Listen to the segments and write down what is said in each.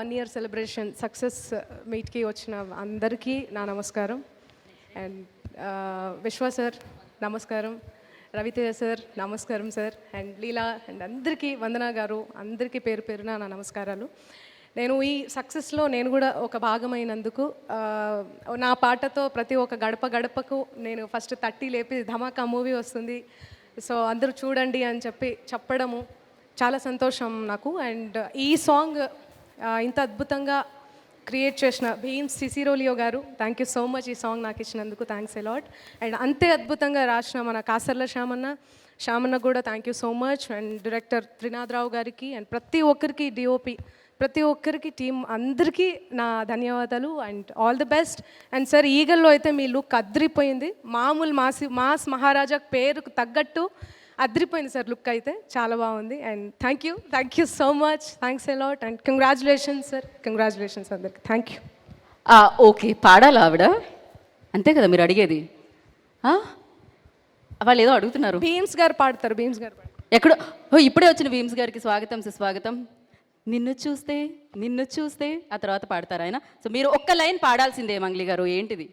One year celebration success మీట్కి వచ్చిన అందరికీ నా నమస్కారం. అండ్ విశ్వ సార్ నమస్కారం. రవితేజ సార్ నమస్కారం సార్. అండ్ లీలా అండ్ అందరికీ వందన గారు అందరికీ పేరు పేరున నా నమస్కారాలు. నేను ఈ సక్సెస్లో నేను కూడా ఒక భాగమైనందుకు నా పాటతో ప్రతి ఒక్క గడప గడపకు నేను ఫస్ట్ తట్టి లేపి ధమాకా మూవీ వస్తుంది. సో అందరూ చూడండి అని చెప్పి చెప్పడము చాలా సంతోషం నాకు. అండ్ ఈ సాంగ్ ఇంత అద్భుతంగా క్రియేట్ చేసిన Bheem Ceciroleo garu thank you so much ఈ సాంగ్ నాకు ఇచ్చినందుకు థ్యాంక్స్ ఎలాట్ అండ్ అంతే అద్భుతంగా రాసిన మన కాసర్ల శ్యామన్న శ్యామన్న కూడా thank you so much and director Trinadharao గారికి అండ్ ప్రతి ఒక్కరికి డిఓపి ప్రతి ఒక్కరికి టీం అందరికీ నా ధన్యవాదాలు and all the best and sir ఈగల్లో అయితే మీ లుక్ అద్రిపోయింది. మామూలు మాసి మాస్ మహారాజా పేరుకు తగ్గట్టు అద్రిపోయింది సార్ లుక్ అయితే. చాలా బాగుంది. And thank you thank you so much thanks a lot and congratulations sir congratulations అందరికి. Thank you okay. పాడాలా ఆవిడ? అంతే కదా మీరు అడిగేది? వాళ్ళు ఏదో అడుగుతున్నారు. భీమ్స్ గారు పాడతారు. భీమ్స్ గారు ఎక్కడో ఓ ఇప్పుడే వచ్చిన భీమ్స్ గారికి స్వాగతం సుస్వాగతం నిన్ను చూస్తే నిన్ను చూస్తే ఆ తర్వాత పాడతారు ఆయన. సో మీరు ఒక్క లైన్ పాడాల్సిందే మంగ్లీ గారు. ఏంటిది?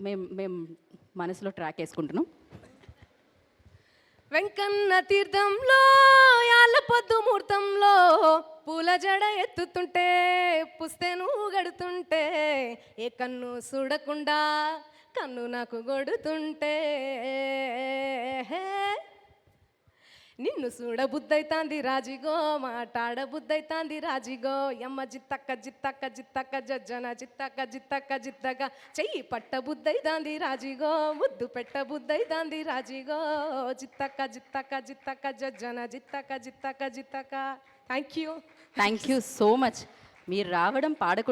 మేము మేము మనసులో ట్రాక్ వేసుకుంటున్నాం. వెంకన్న తీర్థంలో యాళ్ళ పొద్దు ముహూర్తంలో పూల జడ ఎత్తుతుంటే పుస్తెను గడుతుంటే ఏ కన్ను చూడకుండా కన్ను నాకు గొడుతుంటే నిన్ను చూడబుద్దైతాంది రాజిగో మాట్లాడబుద్దైతాంది రాజిగో. యమ్మ జిత్తక్క జిత్తక్క జిత్తక్క జజ్జన జిత్తక్క జిత్తక్క జిత్తక చెయ్యి పట్టబుద్దైతాంది రాజిగో ముద్దు పెట్టబుద్దైతాంది రాజిగో. జిత్తక్క జిత్తక్క జిత్తక్క జజ్జన జిత్తక్క జిత్తక్క జిత్తక్క. Thank you thank you so much మీరు రావడం పాడకు